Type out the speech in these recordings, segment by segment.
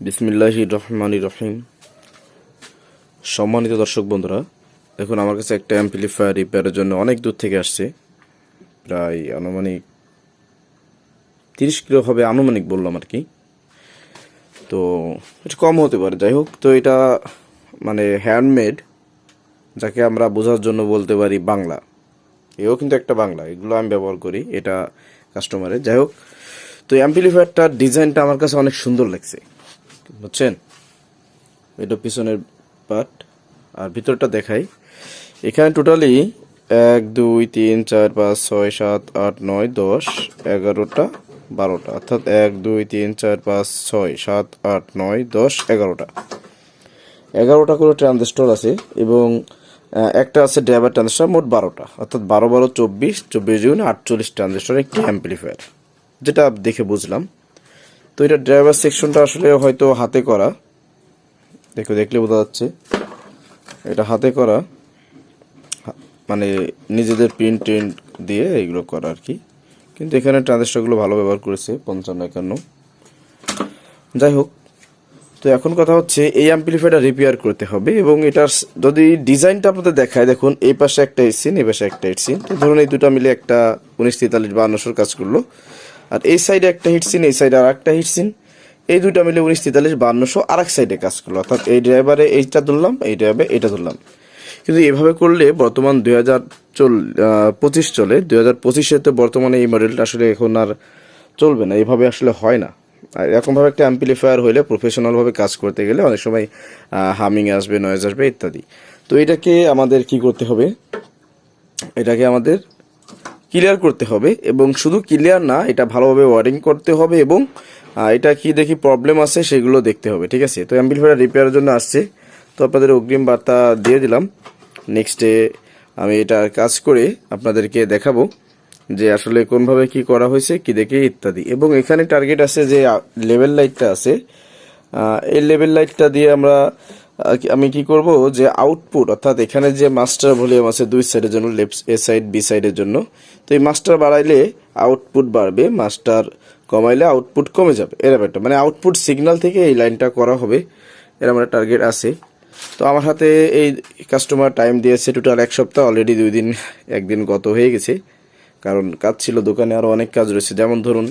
বিসমিল্লাহি রহমান রহিম। সম্মানিত দর্শক বন্ধুরা, দেখুন আমার কাছে একটা অ্যাম্পলিফায়ার রিপেয়ারের জন্য অনেক দূর থেকে আসছে। প্রায় আনুমানিক তিরিশ কিলো হবে আনুমানিক বললাম আর কি। তো একটু কম হতে পারে, যাই হোক, তো এটা মানে হ্যান্ডমেড যাকে আমরা বোঝার জন্য বলতে পারি বাংলা। এও কিন্তু একটা বাংলা, এগুলো আমি ব্যবহার করি, এটা কাস্টমারের যাই হোক, তো অ্যাম্পলিফায়ারটার ডিজাইনটা আমার কাছে অনেক সুন্দর লাগছে। বুঝছেন? এটা পিছনের পার্ট আর ভিতরটা দেখাই। এখানে টোটালি এক, দুই, তিন, চার, পাঁচ, ছয়, সাত, আট, নয়, দশ, এগারোটা, বারোটা। অর্থাৎ এক, দুই, তিন, চার, পাঁচ, ছয়, সাত, আট, নয়, দশ, এগারোটা। এগারোটা করে ট্রানজিস্টর আছে এবং একটা আছে ড্রাইভার ট্রানজিস্টর মোট বারোটা। অর্থাৎ বারো বারো চব্বিশ চব্বিশ জুন আটচল্লিশ ট্রানজিস্টর একটি অ্যাম্পলিফায়ার যেটা দেখে বুঝলাম। তো এটা ড্রাইভার সেকশনটা আসলে হয়তো হাতে করা। দেখো, দেখলে বোঝা যাচ্ছে। এটা হাতে করা। মানে নিজেদের প্রিন্ট টিন্ট দিয়ে এগুলো করা আর কি। কিন্তু এখানে ট্রানজিস্টরগুলো ভালো ব্যবহার করেছে, পঞ্চান্ন একান্ন। যাই হোক, তো এখন কথা হচ্ছে এই অ্যাম্পলিফায়ারটা রিপেয়ার করতে হবে এবং এটার যদি ডিজাইনটা আপনাদের দেখায়, দেখুন, এই পাশে একটা এসিন এই পাশে একটা হিটসিন তো ধরুন এই দুটো মিলে একটা উনিশ তেতাল্লিশ বান্নশোর কাজ করল। আর এই সাইডে একটা হিটসিন এই সাইডে আর একটা হিটসিন এই দুটো মিলে উনিশ তেতাল্লিশ, বান্নশো আর এক সাইডে কাজ করল। অর্থাৎ এই ড্রাইভারে এইটা ধরলাম, এই ড্রাইভারে এটা ধরলাম। কিন্তু এভাবে করলে বর্তমান দুই হাজার চল পঁচিশ চলে দুই হাজার পঁচিশে তো বর্তমানে এই মডেলটা আসলে এখন আর চলবে না, এভাবে আসলে হয় না। আর এরকমভাবে একটা অ্যাম্পলিফায়ার হইলে প্রফেশনালভাবে কাজ করতে গেলে অনেক সময় হামিং আসবে নয়েজ আসবে, ইত্যাদি। তো এটাকে আমাদের কি করতে হবে? এটাকে আমাদের ক্লিয়ার করতে হবে এবং শুধু ক্লিয়ার না, এটা ভালোভাবে ওয়ারিং করতে হবে এবং এটা কি দেখি প্রবলেম আছে সেগুলো দেখতে হবে, ঠিক আছে? তো অ্যাম্পলিফায়ার রিপেয়ারের জন্য আসছে। তো আপনাদের অগ্রিম বার্তা দিয়ে দিলাম। নেক্সটে আমি এটা কাজ করে আপনাদেরকে দেখাবো যে আসলে কোনভাবে কি করা হয়েছে, কি দেখে ইত্যাদি। এবং এখানে টার্গেট আছে যে লেভেল লাইটটা আছে। এই লেভেল লাইটটা দিয়ে আমরা আমি কি করব? যে আউটপুট অর্থাৎ এখানে যে মাস্টার ভলিউম আছে দুই সাইডের জন্য লেফট এ সাইড বি সাইডের জন্য, তো এই মাস্টার বাড়াইলে আউটপুট বাড়বে মাস্টার কমাইলে আউটপুট কমে যাবে। এরকম একটা মানে আউটপুট সিগনাল থেকে এই লাইনটা করা হবে, এরকম একটা টার্গেট আছে। তো আমার হাতে এই কাস্টমার টাইম দিয়েছে টোটাল এক সপ্তাহ অলরেডি দুই দিন, একদিন গত হয়ে গেছে। কারণ কাজ ছিল, দোকানে আরও অনেক কাজ রয়েছে। যেমন ধরুন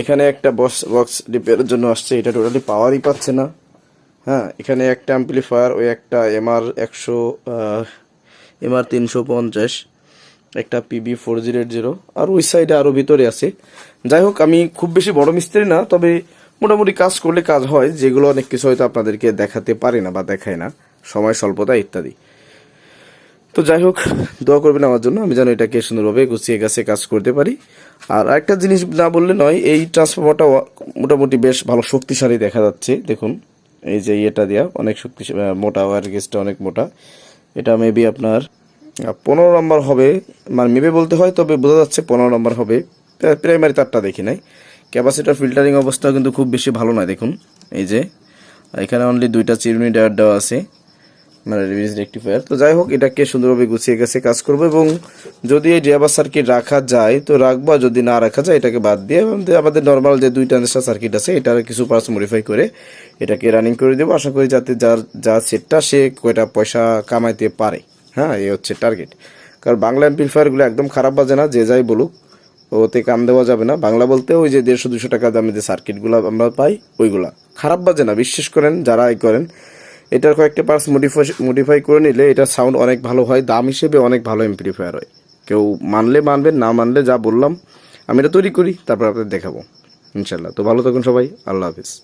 এখানে একটা বক্স বক্স রিপেয়ারের জন্য আসছে, এটা টোটালি পাওয়ারই পাচ্ছে না। হ্যাঁ এখানে একটা অ্যাম্পলিফায়ার ওই একটা এমআর একশো এমআর তিনশো পঞ্চাশ, একটা PB four zero eight zero আর ওই সাইডে আরও ভিতরে আছে। যাই হোক, আমি খুব বেশি বড় মিস্ত্রি না, তবে মোটামুটি কাজ করলে কাজ হয়, যেগুলো অনেক কিছু হয়তো আপনাদেরকে দেখাতে পারি না বা দেখায় না, সময়, স্বল্পতা ইত্যাদি। তো যাই হোক, দোয়া করবেন আমার জন্য, আমি যেন এটাকে সুন্দরভাবে গুছিয়ে গাছে কাজ করতে পারি। আর একটা জিনিস না বললে নয়, এই ট্রান্সফর্মারটা মোটামুটি বেশ ভালো শক্তিশালী দেখা যাচ্ছে, দেখুন। এই যে ইয়েটা দেওয়া অনেক শক্তি মোটা ওয়ার গেজটা অনেক মোটা। এটা মেবি আপনার পনেরো নম্বর হবে। মানে মেবি বলতে হয়, তবে বোঝা যাচ্ছে পনেরো নম্বর হবে। প্রাইমারি তারটা দেখি নাই। ক্যাপাসিটার ফিল্টারিং অবস্থা কিন্তু খুব বেশি ভালো নয়, দেখুন। এই যে, এখানে অনলি দুইটা চিরুনি ডায়ার দেওয়া আছে। মানে রিভিজ রেক্টিফায়ার তো যাই হোক, এটাকে সুন্দরভাবে গুছিয়ে গেছে, কাজ করব এবং যদি এই ড্রাইভার সার্কিট রাখা যায়, তো রাখব যদি না রাখা যায়, এটাকে বাদ দিয়ে আমাদের- আমাদের নর্মাল যে দুই ট্রানজিস্টার সার্কিট আছে, এটার কিছু পার্টস মডিফাই করে এটাকে রানিং করে দেবো। আশা করি যাতে যার যা সেটটা সে কয়টা পয়সা কামাইতে পারে। হ্যাঁ এই হচ্ছে টার্গেট কারণ বাংলা এমপ্লিফায়ারগুলো একদম খারাপ বাজে না, যে যাই বলুক, ওতে কাম দেওয়া যাবে না। বাংলা বলতে ওই যে দেড়শো, দুশো টাকা দামে যে সার্কিটগুলো আমরা পাই, ওইগুলা। খারাপ বাজে না, বিশ্বাস করেন যারা এই করেন এটার কয়েকটা পার্টস মডিফাই মডিফাই করে নিলে এটার সাউন্ড অনেক ভালো হয়, দাম হিসেবে অনেক ভালো এমপ্লিফায়ার হয়। কেউ মানলে মানবেন, না মানলে যা বললাম, আমি এটা তৈরি করি, তারপর আপনাদের দেখাবো। ইনশাল্লাহ তো ভালো থাকুন সবাই, আল্লাহ হাফিজ।